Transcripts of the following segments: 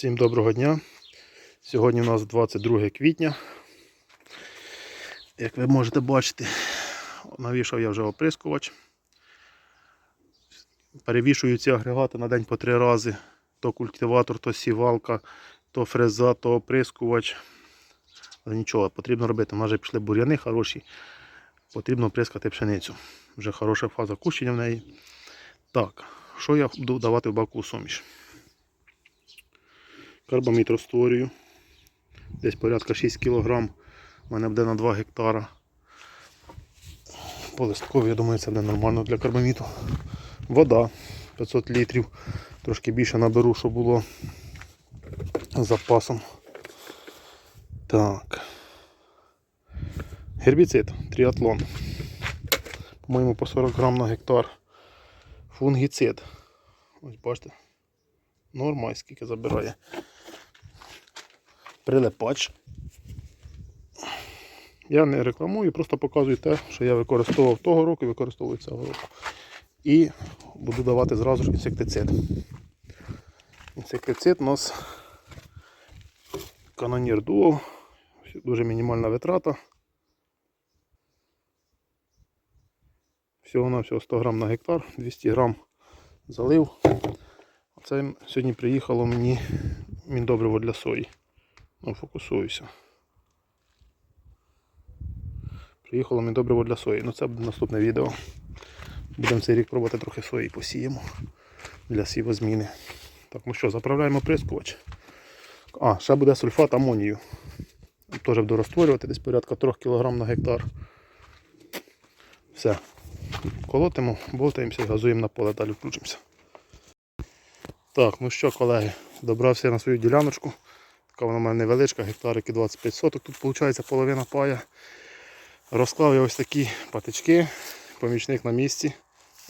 Всім доброго дня. Сьогодні у нас 22 квітня. Як ви можете бачити, навішав я вже оприскувач. Перевішую ці агрегати на день по три рази. То культиватор, то сівалка, то фреза, то оприскувач. Але нічого, потрібно робити. У нас вже пішли бур'яни хороші. Потрібно оприскати пшеницю. Вже хороша фаза кущення в неї. Так, що я буду давати в баку суміш? Карбамід розтворюю. Десь порядка 6 кг. У мене буде на 2 гектара. По листкові, я думаю, це буде нормально для карбаміту. Вода 500 літрів. Трошки більше наберу, щоб було з запасом. Так. Гербіцид, тріатлон. По-моєму, по 40 грам на гектар. Фунгіцид. Ось бачите. Норма, скільки забирає. Прилипач. Я не рекламую, просто показую те, що я використовував того року і використовую цього року. І буду давати зразу ж інсектицид. Інсектицид у нас канонір дуо. Дуже мінімальна витрата. Всього на всього 100 грам на гектар, 200 грам залив. Це сьогодні приїхало мені міндобриво для сої. Ну, фокусуюся. Приїхало міндобриво для сої. Ну це буде наступне відео. Будемо цей рік пробувати трохи сої посіємо для сівозміни. Так, ну що, заправляємо прискувач. А, ще буде сульфат амонію. Теж буду розтворювати десь порядка 3 кг на гектар. Все. Колотимо, болтаємося і газуємо на поле, далі включимося. Так, ну що, колеги, добрався я на свою діляночку. Така вона в мене невеличка, гектарики 25 соток. Тут виходить половина пая. Розклав я ось такі патички, помічник на місці.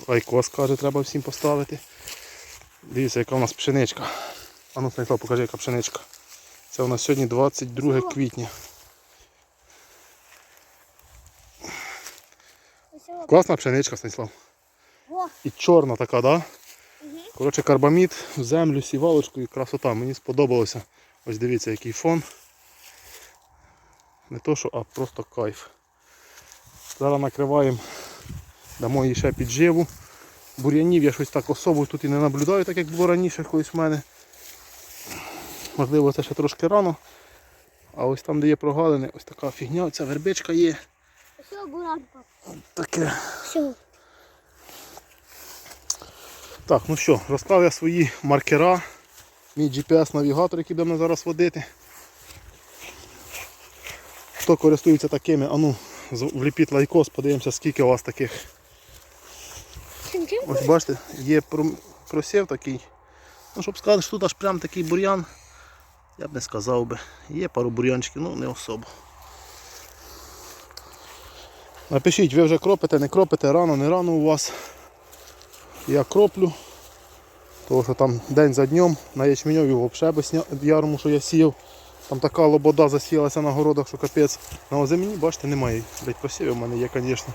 Лайкос каже, треба всім поставити. Дивіться, яка у нас пшеничка. А ну, Станіслав, покажи, яка пшеничка. Це у нас сьогодні 22 квітня. Класна пшеничка, Станіслав. І чорна така, да? Коротше, карбамід в землю, сівалочку і красота. Мені сподобалося. Ось дивіться, який фон. Не то що, а просто кайф. Зараз накриваємо, дамо їй ще підживу. Бур'янів я щось так особо тут і не наблюдаю, так як було раніше колись в мене. Можливо, це ще трошки рано. А ось там, де є прогалини, ось така фігня, ця вербичка є. все, буранка. Таке. Все. Так, ну що, розклав я свої маркера, мій GPS-навігатор, який будемо зараз водити. Хто користується такими, а ну, вліпіть лайкос, подивимося, скільки у вас таких. Ось бачите, є просів такий. Ну, щоб сказати, що тут аж прям такий бур'ян, я б не сказав би. Є пару бур'янчиків, ну не особо. Напишіть, ви вже кропите, не кропите, рано, не рано у вас. Я кроплю. Тому що там день за днем на ячменьові взагалі без ярму, що я сіяв. Там така лобода засіялася на городах, що капець. На озимені, бачите, немає. Блять, посівів в мене є, звісно.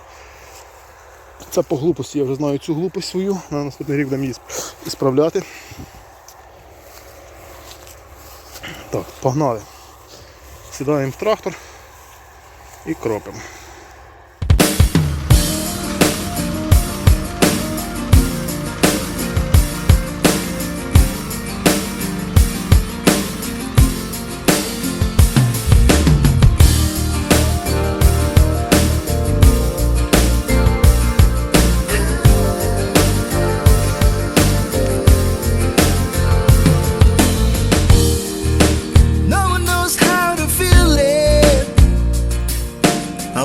Це по глупості, я вже знаю цю глупость свою. На наступний рік будемо її справляти. Так, погнали. Сідаємо в трактор і кропимо.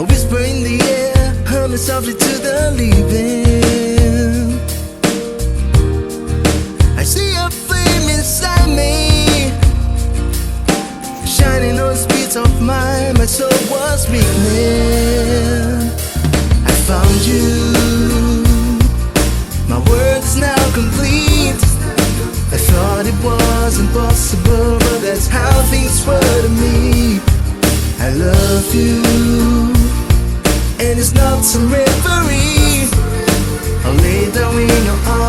A whisper in the air, humming softly to the leaving. I see a flame inside me, shining on the streets of mine. My soul was weakening. I found you. My words now complete. I thought it was impossible, but that's how things were to me. I love you, and it's not a referee. Only the winner.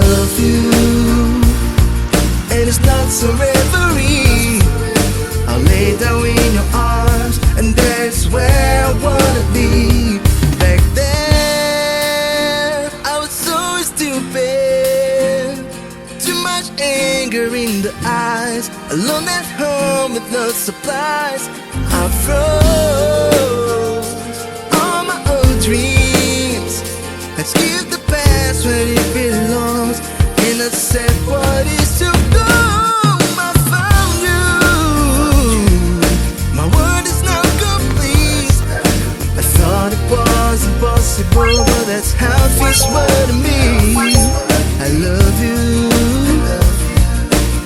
Love you, and it's not some reverie. I'll lay down in your arms, and that's where I wanna be. Back then, I was so stupid. Too much anger in the eyes. Alone at home with no supplies. I froze impossible, but that's how things were to me. I love you.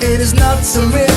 It is not so real